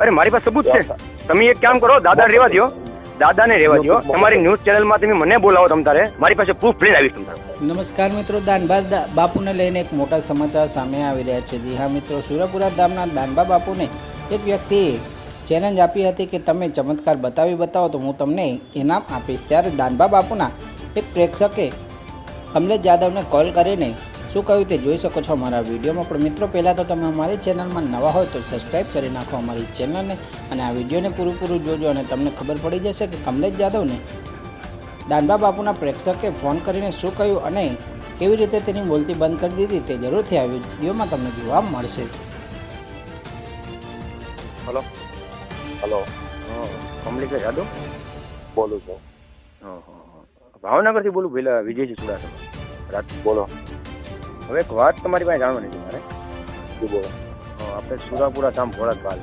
અરે મારી પાસે સબૂત છે. તમે એક કામ કરો દાદા. રેવા દો દાદાને રેવા દો તમારી ન્યૂઝ ચેનલમાં તમે મને બોલાવો તમારે મારી પાસે પ્રૂફ લઈને આવીશ તમારે નમસ્કાર મિત્રો દાનબા બાપુને લઈને એક મોટા સમાચાર સામે આવી રહ્યા છે. જી હા મિત્રો સુરપુરા ધામના દાનબા બાપુને એક વ્યક્તિએ ચેલેન્જ આપી હતી કે તમે ચમત્કાર બતાવી બતાવો તો હું તમને ઇનામ આપીશ. ત્યારે દાનબા બાપુના એક પ્રેક્ષકે કમલેશ જાદવને કોલ કરીને શું કહ્યું તે જોઈ શકો છો અમારા વિડીયોમાં. પણ મિત્રો પહેલાં તો તમે અમારી ચેનલમાં નવા હોય તો સબસ્ક્રાઈબ કરી નાખો અમારી ચેનલને અને આ વિડીયોને પૂરું પૂરું જોજો અને તમને ખબર પડી જશે કે કમલેશ જાદવને દાનબા બાપુના પ્રેક્ષકે ફોન કરીને શું કહ્યું અને કેવી રીતે તેની બોલતી બંધ કરી દીધી તે જરૂરથી આ વિડીયોમાં તમને જોવા મળશે. હલો. હલો. કમલેશ યાદવ બોલું છું. ભાવનગરથી બોલું પેલા વિજયજી ચુડાસમા રાત બોલો. હવે એક વાત તમારી પાસે જાણવાની છે મારે. બોલો. આપણે સુરાપુરા ધામ ભોળાતપાલ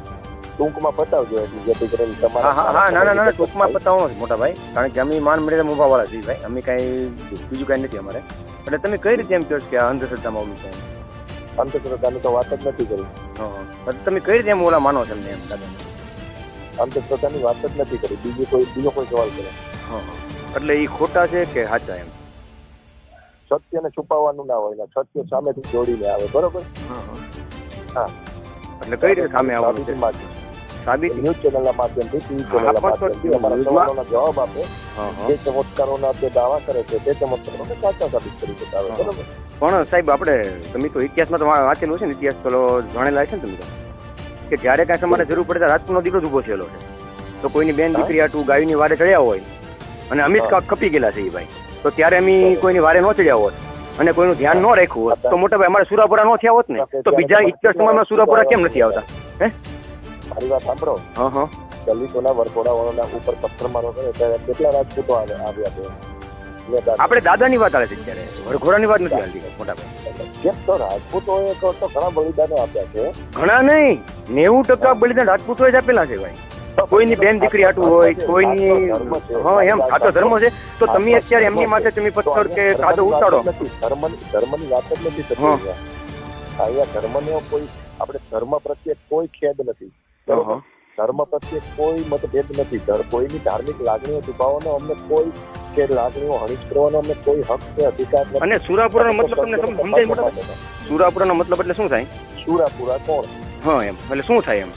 ટૂંકમાં પતાવજો એટલે જેથી કરીને હા તમારા હા હા ના ના ના ટૂંકમાં પતાવો નથી મોટા ભાઈ. કારણ કે અમે માન મર્યાદા મોભા વાળા છીએ ભાઈ. અમે કાંઈ બીજું કાંઈ નથી અમારે. એટલે તમે કઈ રીતે એમ કહો કે આ અંધશ્રદ્ધામાં ઓલું છે? અંધશ્રદ્ધાની તો વાત જ નથી કરી. હા. તમે કઈ રીતે એમ ઓલા માનો છો એમને એમ દાદા? અંધશ્રદ્ધાની વાત જ નથી કરી. બીજું કોઈ બીજો કોઈ સવાલ કરે. હા હા. એટલે એ ખોટા છે કે સાચા એમ? સત્યને છુપાવવાનું ના હોય સત્ય સામેથી જોડીને આવે બરોબર? હા. એટલે કઈ રીતે સામે આવવાનું છે? સાબિત ન્યૂઝ ચેનલના માધ્યમથી ટીવી ચેનલના પણ માધ્યમથી અમારા સવાલોના જવાબ આપે. હા હા. જે ચમત્કારોના જે દાવા કરે છે તે ચમત્કારોને સાચા સાબિત કરી દેતા બરોબર? પણ સાહેબ આપણે તમે તો ઇતિહાસમાં તો વાંચેલું છે ને ઇતિહાસ પેલો જાણેલા છે ને તમે તો? કે જ્યારે કાંઈ તમારે જરૂર પડે ત્યારે રાજપૂતનો દીકરો જ ઊભો થયેલો છે. તો કોઈની બેન. દીકરી આટું ગાયની વારે ચડ્યા હોય અને અમિત હા. કપી ગયેલા છે એ ભાઈ. તો ત્યારે અમે કોઈની વારે ન ચડ્યા હોત અને કોઈનું ધ્યાન ન રાખ્યું હોત તો મોટા ભાઈ અમારે સુરાપુરા ન થયા હોત ને? તો બીજા ઇતિહાસ સમયમાં સુરાપુરા કેમ નથી આવતા? મારી વાત સાંભળો. હા હા. દલિતોના વરઘોડાઓના ઉપર પથ્થર મારો કરે ત્યારે કેટલા રાજપૂતો આવે- આવ્યા દાદા- આપણે દાદાની વાત આવે છે ત્યારે વરઘોડાની વાત નથી આવતી મોટા ભાઈ. કેમ તો રાજપૂતોએ તો ઘણા બલિદાનો આપ્યા છે. ઘણા નહીં. નેવું ટકા બલિદાન રાજપૂતોએ જ આપેલા છે ભાઈ. કોઈની બેન દીકરી આટું હોય કોઈની હા એમ આ તો ધર્મ છે. તો તમે અત્યારે એમની માથે તમે પથ્થર કે કાદો ઉતાડો ધર્મ ધર્મની વાત જ નથી થતી અહીંયા. ધર્મને કોઈ આપણે ધર્મ પ્રત્યે કોઈ ખેદ નથી. ધર્મ પ્રત્યે કોઈ મતભેદ નથી. કોઈની ધાર્મિક લાગણીઓ દુભાવવાનો અમને કોઈ કે લાગણીઓ હણીજ કરવાનો અમને કોઈ હક કે અધિકાર નથી. અને સુરાપુરાનો મતલબ તમને સમજાય? સુરાપુરાનો મતલબ એટલે શું થાય? સુરાપુરા કોણ? હા એમ એટલે શું થાય એમ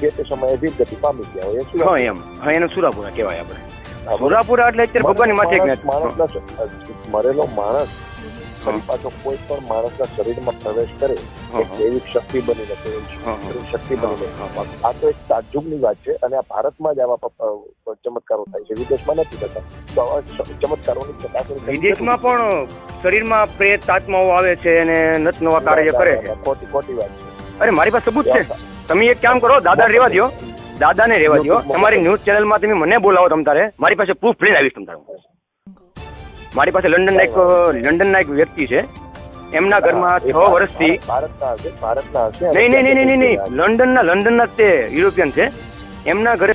જે તે સમયે વીરગતિ પામી ગયા હોય એ હા એમ હા એને સુરાપુરા કહેવાય આપણે સુરાપુરા એટલે અત્યારે ભગવાનની માથે માણસ- મરેલો માણસ ફરી પાછો કોઈ પણ માણસના શરીરમાં પ્રવેશ કરે એવી દૈવિક શક્તિ બની હા. શક્તિ બની હા. આ તો એક તાજુબની વાત છે અને આ ભારતમાં જ આવા ચમત્કારો થાય છે. વિદેશમાં નથી થતા. તો આવા ચમત્કારોની ચકાસણી વિદેશમાં પણ શરીરમાં પ્રેત આત્માઓ આવે છે અને નત નવા કાર્ય કરે છે. ખોટી ખોટી વાત અરે મારી પાસે સબૂત છે. તમે એક કામ કરો દાદા રેવા દો દાદાને રેવા દો તમારી ન્યૂઝ ચેનલમાં તમે મને બોલાવો તમ તારે. મારી પાસે પ્રૂફ લઈને આવીશ તમ તારે. મારી પાસે લંડનના એક લંડનના એક વ્યક્તિ છે. એમના ઘરમાં છ વર્ષથી ભારતના હશે નહીં નહીં નહીં નહીં નહીં લંડનના લંડનના તે યુરોપિયન છે. એમના ઘરે